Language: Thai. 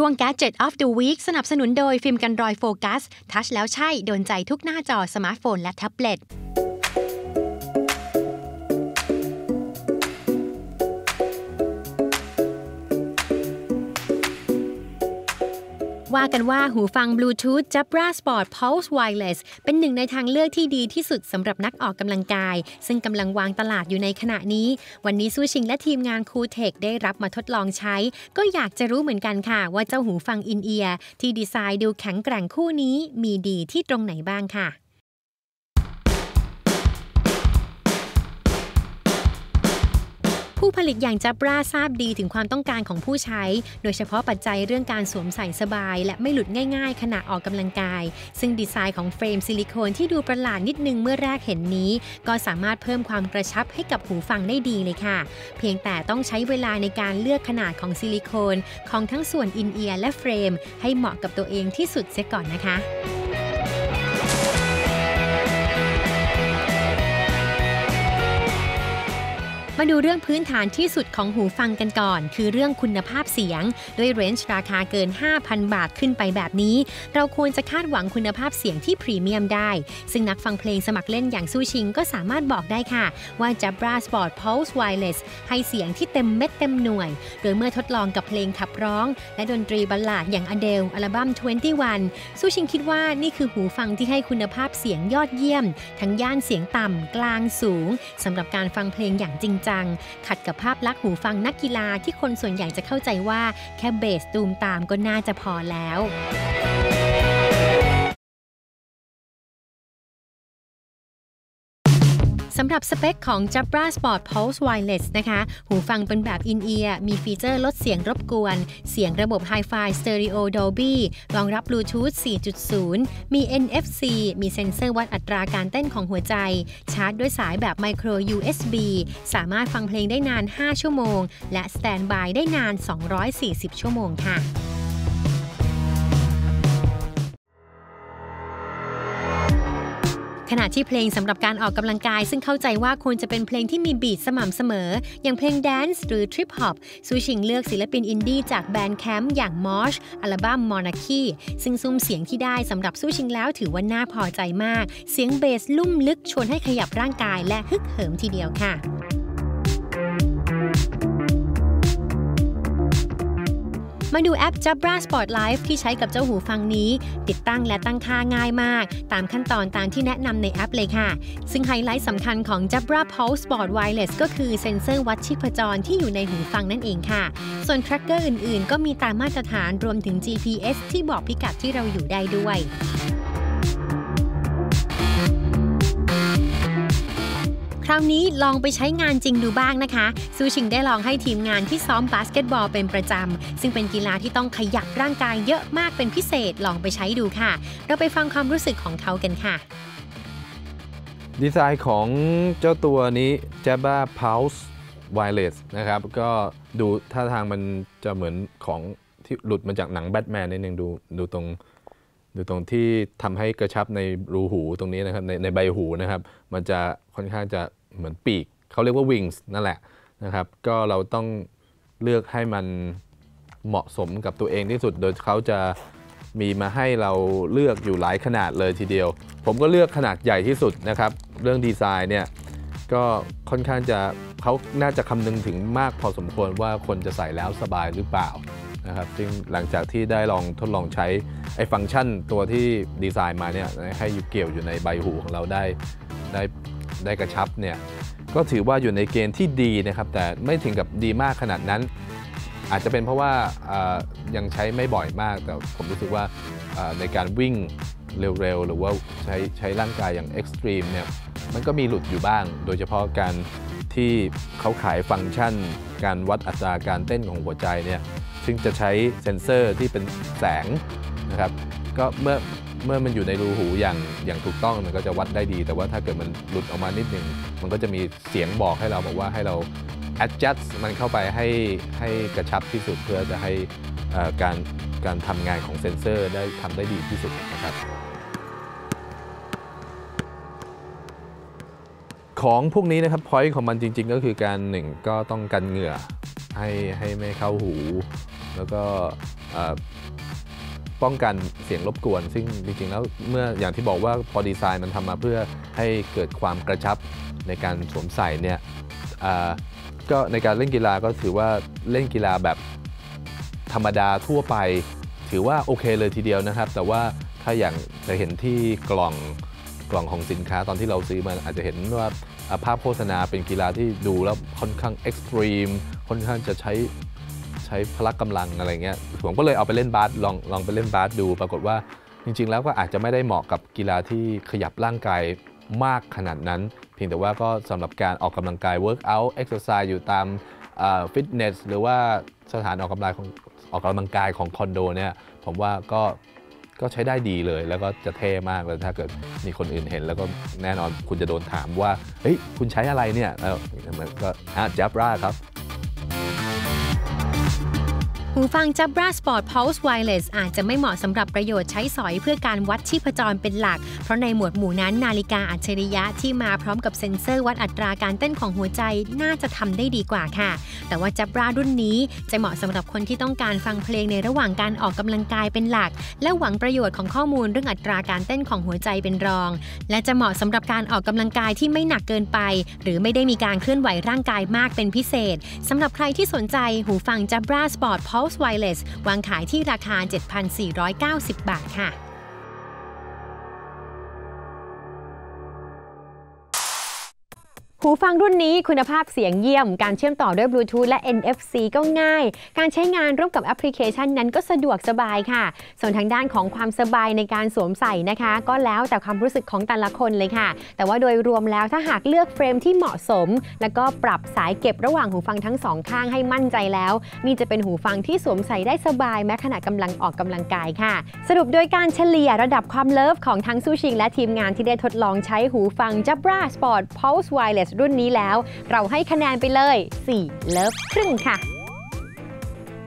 ช่วง Gadget of the Week สนับสนุนโดยฟิล์มกันรอยโฟกัส ทัชแล้วใช่ โดนใจทุกหน้าจอสมาร์ทโฟนและแท็บเล็ต ว่ากันว่าหูฟังบลูทูธ Jabra Sport Pulse Wireless เป็นหนึ่งในทางเลือกที่ดีที่สุดสำหรับนักออกกำลังกาย ซึ่งกำลังวางตลาดอยู่ในขณะนี้ วันนี้ซูชิงและทีมงานคูเทคได้รับมาทดลองใช้ ก็อยากจะรู้เหมือนกันค่ะ ว่าเจ้าหูฟังอินเอียร์ที่ดีไซน์ดูแข็งแกร่งคู่นี้มีดีที่ตรงไหนบ้างค่ะ ผู้ผลิตอย่างจับราทราบดีถึงความต้องการของผู้ใช้ โดยเฉพาะปัจจัยเรื่องการสวมใส่สบาย และไม่หลุดง่ายๆ ขณะออกกำลังกาย ซึ่งดีไซน์ของเฟรมซิลิโคนที่ดูประหลาดนิดนึงเมื่อแรกเห็นนี้ ก็สามารถเพิ่มความกระชับให้กับหูฟังได้ดีเลยค่ะ เพียงแต่ต้องใช้เวลาในการเลือกขนาดของซิลิโคน ของทั้งส่วนอินเอียร์และเฟรม ให้เหมาะกับตัวเองที่สุดเสียก่อนนะคะ มาดูเรื่องพื้นฐานที่สุดของหูฟังกันก่อน คือเรื่องคุณภาพเสียง ด้วยเรนจ์ราคาเกิน 5,000 บาทขึ้นไปแบบนี้ เราควรจะคาดหวังคุณภาพเสียงที่พรีเมียมได้ ซึ่งนักฟังเพลงสมัครเล่นอย่างซูชิงก็สามารถบอกได้ค่ะ ว่า Jabra Sport Pulse Wireless ให้เสียงที่เต็มเม็ดเต็มหน่วย โดยเมื่อทดลองกับเพลงขับร้อง และดนตรีบัลลาดอย่าง Adele อัลบั้ม 21ซูชิงคิดว่านี่คือหูฟังที่ให้คุณภาพเสียงยอดเยี่ยม ทั้งย่านเสียงต่ำกลางสูงสำหรับการฟังเพลงอย่างจริงจัง ขัดกับภาพลักษณ์หูฟังนักกีฬาที่คนส่วนใหญ่จะเข้าใจว่าแค่เบสตูมตามก็น่าจะพอแล้ว สำหรับสเปคของ Jabra Sport Pulse Wireless นะคะ หูฟังเป็นแบบ in-ear มีฟีเจอร์ลดเสียงรบกวน เสียงระบบ Hi-Fi Stereo Dolby รองรับ Bluetooth 4.0 มี NFC มีเซ็นเซอร์วัดอัตราการเต้นของหัวใจ ชาร์จด้วยสายแบบ Micro USB สามารถฟังเพลงได้นาน 5 ชั่วโมง และ Standby ได้นาน 240 ชั่วโมงค่ะ ณะที่เพลงสำหรับการออกกำลังกาย ซึ่งเข้าใจว่าควรจะเป็นเพลงที่มีบีทสม่ำเสมอ อย่างเพลงแดนซ์หรือทริปฮอปซูชิงเลือกศิลปินอินดี้จากแบรนด์แคมป์อย่างมอชอัลบั้มมอนาคีซึ่งซุ้มเสียงที่ได้สำหรับซูชิงแล้วถือว่าน่าพอใจมาก เสียงเบสลุ่มลึกชวนให้ขยับร่างกายและฮึกเหิมทีเดียวค่ะ มาดูแอป Jabra Sport Live ที่ใช้กับเจ้าหูฟังนี้ ติดตั้งและตั้งค่าง่ายมาก ตามขั้นตอนตามที่แนะนำในแอปเลยค่ะ ซึ่งไฮไลท์สำคัญของ Jabra Pulse Sport Wireless ก็คือเซ็นเซอร์วัดชีพจรที่อยู่ในหูฟังนั่นเองค่ะ ส่วน tracker อื่นๆ ก็มีตามมาตรฐานรวมถึง GPS ที่บอกพิกัดที่เราอยู่ได้ด้วยาวนี้ลองไปใช้งานจริงดูบ้างนะคะ ซูชิงได้ลองให้ทีมงานที่ซ้อมบาสเกตบอลเป็นประจำ ซึ่งเป็นกีฬาที่ต้องขยับร่างกายเยอะมากเป็นพิเศษลองไปใช้ดูค่ะ เราไปฟังความรู้สึกของเขากันค่ะ ดีไซน์ของเจ้าตัวนี้ Jabra Pulse Wireless นะครับ ก็ดูท่าทางมันจะเหมือนของที่หลุดมาจากหนังแบทแมนนิดนึงดูดูตรง ดูตรงที่ทำให้กระชับในรูหูตรงนี้นะครับในในใบหูนะครับ มันจะค่อนข้างจะเหมือนปีกเขาเรียกว่า wings นั่นแหละนะครับ ก็เราต้องเลือกให้มันเหมาะสมกับตัวเองที่สุด โดยเขาจะมีมาให้เราเลือกอยู่หลายขนาดเลยทีเดียว ผมก็เลือกขนาดใหญ่ที่สุดนะครับ เรื่องดีไซน์เนี่ยก็ค่อนข้างจะเขาน่าจะคำนึงถึงมากพอสมควรว่าคนจะใส่แล้วสบายหรือเปล่า นะครับซึ่งหลังจากที่ได้ลองทดลองใช้ไอ้ฟังก์ชันตัวที่ดีไซน์มาเนี่ยให้อยู่เกี่ยวอยู่ในใบหูของเราได้ได้ได้กระชับเนี่ยก็ถือว่าอยู่ในเกณฑ์ที่ดีนะครับ แต่ไม่ถึงกับดีมากขนาดนั้น อาจจะเป็นเพราะว่ายังใช้ไม่บ่อยมาก แต่ผมรู้สึกว่าในการวิ่งเร็วๆ หรือว่าใช้ใช้ร่างกายอย่างเอ็กซ์ตรีมเนี่ยมันก็มีหลุดอยู่บ้าง โดยเฉพาะการที่เขาขายฟังก์ชัน การวัดอัตราการเต้นของหัวใจเนี่ย ซึ่งจะใช้เซ็นเซอร์ที่เป็นแสงนะครับก็เมื่อเมื่อมันอยู่ในรูหูอย่างอย่างถูกต้องมันก็จะวัดได้ดี แต่ว่าถ้าเกิดมันหลุดออกมานิดหนึ่งมันก็จะมีเสียงบอกให้เราบอกว่าให้เรา adjust มันเข้าไปให้ให้กระชับที่สุดเพื่อจะให้การการทำงานของเซ็นเซอร์ได้ทำได้ดีที่สุดนะครับ ของพวกนี้นะครับพอยต์ของมันจริง ๆ ก็คือการหนึ่งก็ต้องกันเหงื่อให้ให้ไม่เข้าหู แล้วก็ป้องกันเสียงรบกวน ซึ่งจริงๆแล้วเมื่ออย่างที่บอกว่าพอดีไซน์มันทำมาเพื่อให้เกิดความกระชับในการสวมใส่เนี่ยก็ในการเล่นกีฬาก็ถือว่าเล่นกีฬาแบบธรรมดาทั่วไป ถือว่าโอเคเลยทีเดียวนะครับ แต่ว่าถ้าอย่างจะเห็นที่กล่องกล่องของสินค้าตอนที่เราซื้อมาอาจจะเห็นว่าภาพโฆษณาเป็นกีฬาที่ดูแล้วค่อนข้างเอ็กซ์ตรีมค่อนข้างจะใช้ ใช้พละกำลังอะไรเงี้ยผมก็เลยเอาไปเล่นบาสลองลองไปเล่นบาสดู ปรากฏว่าจริง ๆ แล้วก็อาจจะไม่ได้เหมาะกับกีฬาที่ขยับร่างกายมากขนาดนั้น เพียงแต่ว่าก็สำหรับการออกกำลังกาย work out exercise อยู่ตามฟิตเนสหรือว่าสถานออกกำลังของออกกำลังกายของคอนโดเนี่ยผมว่าก็ก็ใช้ได้ดีเลยแล้วก็จะเท่มากเลยถ้าเกิดมีคนอื่นเห็น แล้วก็แน่นอนคุณจะโดนถามว่า เฮ้ย คุณใช้อะไรเนี่ยแล้วมันก็อะจับราครับ หูฟัง Jabra Sport Pulse Wireless อาจจะไม่เหมาะสำหรับประโยชน์ใช้สอยเพื่อการวัดชีพจรเป็นหลัก เพราะในหมวดหมู่นั้นนาฬิกาอัจฉริยะที่มาพร้อมกับเซ็นเซอร์วัดอัตราการเต้นของหัวใจน่าจะทำได้ดีกว่าค่ะ แต่ว่า Jabra รุ่นนี้จะเหมาะสำหรับคนที่ต้องการฟังเพลงในระหว่างการออกกำลังกายเป็นหลัก และหวังประโยชน์ของข้อมูลเรื่องอัตราการเต้นของหัวใจเป็นรอง และจะเหมาะสำหรับการออกกำลังกายที่ไม่หนักเกินไป หรือไม่ได้มีการเคลื่อนไหวร่างกายมากเป็นพิเศษสำหรับใครที่สนใจหูฟัง Jabra Sport Pulse Wireless วางขายที่ราคา 7,490 บาทค่ะ หูฟังรุ่นนี้คุณภาพเสียงเยี่ยม การเชื่อมต่อด้วยบลูทูธและ NFC ก็ง่าย การใช้งานร่วมกับแอปพลิเคชันนั้นก็สะดวกสบายค่ะ ส่วนทางด้านของความสบายในการสวมใส่นะคะ ก็แล้วแต่ความรู้สึกของแต่ละคนเลยค่ะ แต่ว่าโดยรวมแล้วถ้าหากเลือกเฟรมที่เหมาะสม แล้วก็ปรับสายเก็บระหว่างหูฟังทั้งสองข้างให้มั่นใจแล้ว นี่จะเป็นหูฟังที่สวมใส่ได้สบายแม้ขณะกำลังออกกำลังกายค่ะ สรุปโดยการเฉลี่ยระดับความเลิฟของทั้งซูชิงและทีมงานที่ได้ทดลองใช้หูฟัง Jabra Sport Pulse Wireless รุ่นนี้แล้ว เราให้คะแนนไปเลย 4 เลิฟครึ่งค่ะ